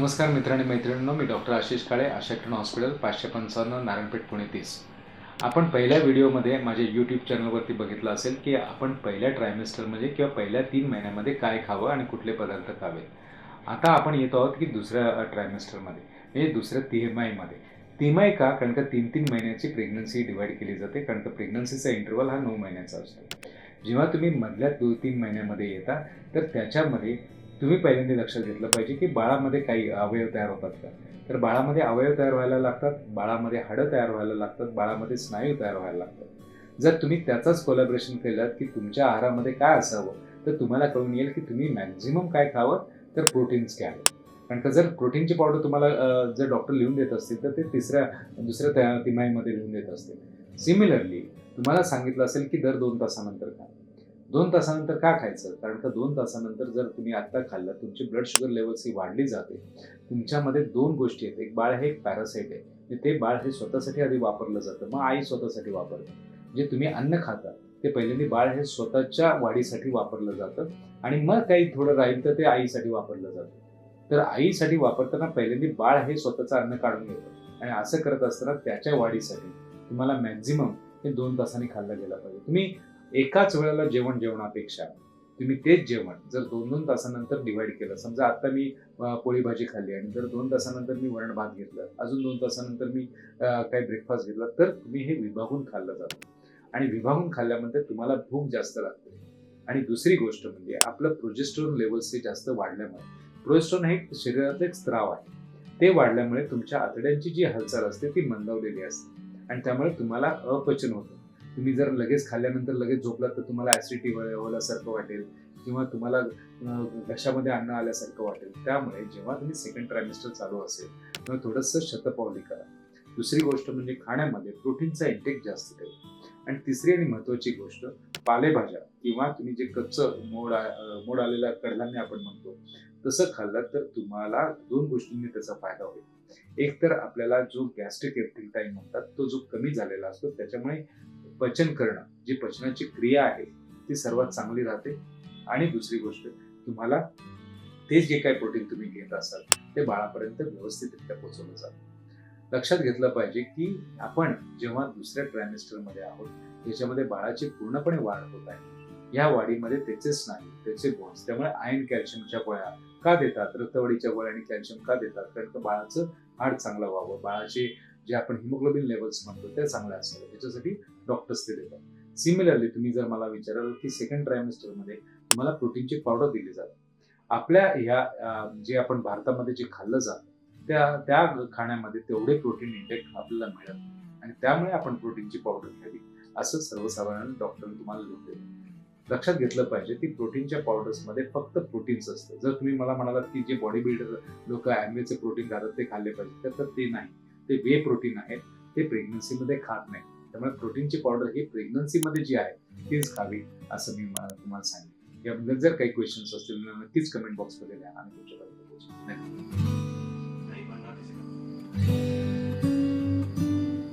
नमस्कार मित्र आणि मैत्रिणींनो मी डॉक्टर आशिष काळे आशाकिरण हॉस्पिटल पाचशे पंचावन्न नारायणपेठ पुणे तीस. आपण पहिल्या व्हिडिओमध्ये माझ्या यूट्यूब चॅनलवरती बघितलं असेल की आपण पहिल्या ट्रायमेस्टरमध्ये म्हणजे किंवा पहिल्या तीन महिन्यामध्ये काय खावं आणि कुठले पदार्थ खावे आता आपण येतो आहोत की दुसऱ्या ट्रायमेस्टरमध्ये म्हणजे दुसऱ्या तिमाहीमध्ये. तिमाही का? कारण का तीन तीन महिन्याची प्रेग्नन्सी डिवाईड केली जाते. कारण का प्रेग्नन्सीचा इंटरवल हा नऊ महिन्याचा असतो. जेव्हा तुम्ही मधल्या दोन तीन महिन्यामध्ये येता तर त्याच्यामध्ये तुम्ही पहिल्यांदा लक्षात घेतलं पाहिजे की बाळामध्ये काही अवयव तयार होतात का? तर बाळामध्ये अवयव तयार व्हायला लागतात बाळामध्ये हाडं तयार व्हायला लागतात बाळामध्ये स्नायू तयार व्हायला लागतात. जर तुम्ही त्याचाच कोलॅबरेशन केलं की तुमच्या आहारामध्ये काय असावं तर तुम्हाला कळून येईल की तुम्ही मॅक्झिमम काय खावं तर प्रोटीन्स घ्यावे कारण का जर प्रोटीनची पावडर तुम्हाला जर डॉक्टर लिहून देत असतील तर ते तिसऱ्या दुसऱ्या त्या तिमाहीमध्ये लिहून देत असतील. सिमिलरली तुम्हाला सांगितलं असेल की दर दोन तासानंतर खा. दोन तासानंतर का खायचं? कारण का दोन तासानंतर जर तुम्ही आत्ता खाल्लं तुमची ब्लड शुगर लेवल्स ही वाढली जाते. तुमच्यामध्ये दोन गोष्टी आहेत. एक बाळ हे एक पॅरासाईट आहे. ते बाळ हे स्वतःसाठी आधी वापरलं जातं. मग आई स्वतःसाठी वापरते. जे तुम्ही अन्न खाता ते पहिल्यांदा बाळ हे स्वतःच्या वाढीसाठी वापरलं जातं. आणि मग काही थोडं राहील तर ते आईसाठी वापरलं जातं. तर आईसाठी वापरताना पहिल्यांदा बाळ हे स्वतःचं अन्न काढून घेतं. आणि असं करत असताना त्याच्या वाढीसाठी तुम्हाला मॅक्झिमम हे दोन तासांनी खाल्लं गेलं पाहिजे. तुम्ही एकाच वेळेला जेवण जेवणापेक्षा तुम्ही तेच जेवण जर दोन दोन तासानंतर डिवाइड केलं समजा आता मी पोळी भाजी खाल्ली आणि जर दोन तासानंतर मी वरण भात घेतलं अजून दोन तासानंतर मी काही ब्रेकफास्ट घेतला तर तुम्ही हे विभागून खाल्लं जातं. आणि विभागून खाल्ल्यामध्ये तुम्हाला भूक जास्त लागते. आणि दुसरी गोष्ट म्हणजे आपलं प्रोजेस्ट्रॉन लेवल्स हे जास्त वाढल्यामुळे प्रोजेस्ट्रॉन हे शरीरातलं एक स्त्राव आहे. ते वाढल्यामुळे तुमच्या आतड्यांची जी हालचाल असते ती मंदावलेली असते. आणि त्यामुळे तुम्हाला अपचन होतं. तुम्ही जर लगेच खाल्ल्यानंतर लगेच झोपलात तर तुम्हाला ऍसिडिटी होल्यासारखं वाटेल किंवा तुम्हाला घशामध्ये अन्न आल्यासारखं वाटेल. त्यामुळे जेव्हा तुम्ही सेकंड ट्रायमिस्टर चालू असेल तेव्हा थोडंसं शतपावली करा. दुसरी गोष्ट म्हणजे खाण्यामध्ये प्रोटीनचा इंटेक जास्त ठेवा आणि तिसरी आणि महत्वाची गोष्ट पालेभाज्या किंवा तुम्ही जे कच्चं मोड मोड आलेलं कडधान्य आपण म्हणतो तसं खाल्लं तर तुम्हाला दोन गोष्टींनी त्याचा फायदा होईल. एक तर आपल्याला जो गॅस्ट्रिक एप्टिल टाईम म्हणतात तो जो कमी झालेला असतो त्याच्यामुळे पचन करणं जी पचनाची क्रिया आहे ती सर्वात चांगली राहते. आणि दुसरी गोष्ट तुम्हाला ते जे काही प्रोटीन तुम्ही घेत असाल ते बाळापर्यंत व्यवस्थितरित्या पोहोचवलं जातं. लक्षात घेतलं पाहिजे की आपण जेव्हा दुसऱ्या ट्रायमेस्टरमध्ये आहोत त्याच्यामध्ये बाळाची पूर्णपणे वाढ होत आहे. या वाढीमध्ये त्याचे स्नायू त्याचे बोन्स त्यामुळे आयर्न कॅल्शियमच्या गोळ्या का देतात? रक्तवाढीच्या गोळ्या आणि कॅल्शियम का देतात? कारण बाळाचं हाड चांगलं व्हावं बाळाचे जे आपण हिमोग्लोबिन लेवल्स म्हणतो ते चांगल्या असावे. त्याच्यासाठी डॉक्टर्स ते देतात. सिमिलरली तुम्ही जर मला विचाराल की सेकंड ट्रायमेस्टरमध्ये तुम्हाला प्रोटीनची पावडर दिली जाते. आपल्या ह्या जे आपण भारतामध्ये जे खाल्लं जातं त्या त्या खाण्यामध्ये तेवढे प्रोटीन इंटेक आपल्याला मिळत आणि त्यामुळे आपण प्रोटीनची पावडर घ्यावी. असं सर्वसाधारण डॉक्टर तुम्हाला लिहून लक्षात घेतलं पाहिजे की प्रोटीनच्या पावडर्समध्ये फक्त प्रोटीन्स असतं. जर तुम्ही मला म्हणालात की जे बॉडी बिल्डर लोक ॲमवेचे प्रोटीन खातात ते खाल्ले पाहिजे तर ते नाही. ते वे प्रोटीन आहे ते प्रेग्नन्सीमध्ये खात नाही. त्यामुळे प्रोटीनची पावडर ही प्रेग्नन्सीमध्ये जी आहे तीच खावी असं मी तुम्हाला सांगेन. याबद्दल जर काही क्वेश्चन्स असतील नक्कीच कमेंट बॉक्समध्ये द्या. आणि तुमच्या धन्यवाद.